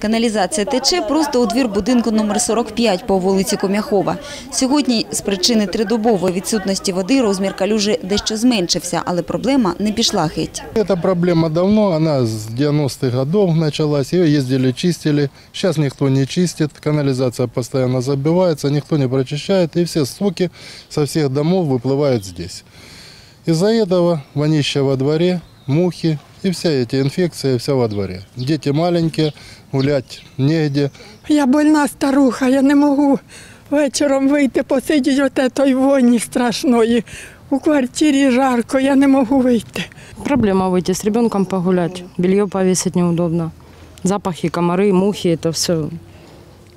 Каналізація тече просто у двір будинку номер 45 по вулиці Ком'яхова. Сьогодні з причини тридобової відсутності води розмір калюжі дещо зменшився, але проблема не пішла геть. Эта проблема давно, она с 90-х годов началась. Ее ездили, чистили. Сейчас никто не чистит. Канализация постоянно забивается, никто не прочищает. И все стоки со всех домов выплывают здесь. Из-за этого вонища во дворе, мухи и вся эти инфекции вся во дворе. Дети маленькие, гулять негде. Я больна старуха, я не можу вечором вийти, посидіти от тої воні страшної. У квартирі жарко, я не можу вийти. Проблема выйти с ребенком погулять. Белье повесить неудобно. Запахи, комары, мухи, это все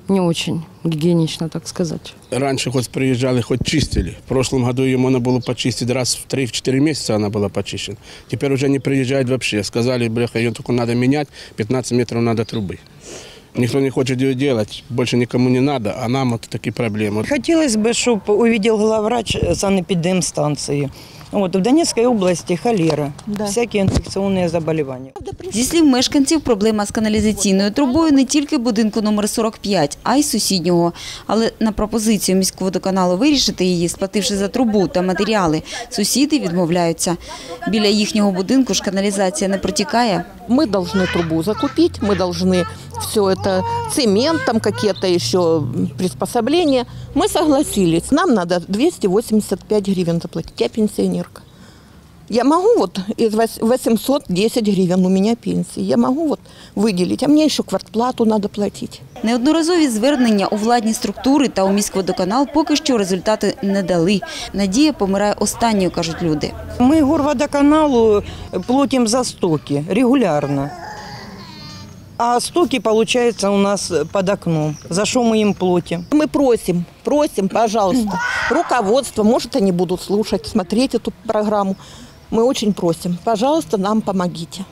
не очень гигиенично, так сказать. Раньше хоть приезжали, хоть чистили. В прошлом году ее можно было почистить раз в 3-4 месяца она была почищена. Теперь уже не приезжают вообще. Сказали, бляха, ее только надо менять, 15 метров надо трубы. Никто не хочет ее делать, больше никому не надо, а нам вот такие проблемы. Хотелось бы, чтобы увидел главврач санэпидемстанции. Вот, в Донецкой области холера, всякие инфекционные заболевания. Зі слів мешканців, проблема з каналізаційною трубою не тільки будинку номер 45, а й сусіднього. Але на пропозицію міського водоканалу вирішити її, сплативши за трубу та матеріали, сусіди відмовляються. Біля їхнього будинку ж каналізація не протікає. Мы должны трубу закупить, мы должны все это, цемент, там какие-то еще приспособления. Мы согласились, нам надо 285 гривен заплатить, я пенсионерка. Я могу вот из вось- 810 гривен у меня пенсии, я могу вот выделить, а мне еще квартплату надо платить. Неодноразові звернення у владні структури та у міськводоканал поки що результати не дали. Надія помирає останньою, кажуть люди. Мы горводоканалу платим за стоки регулярно. А стоки, получается, у нас под окном. За что мы им платим? Мы просим, просим, пожалуйста, руководство, может, они будут слушать, смотреть эту программу. Мы очень просим, пожалуйста, нам помогите.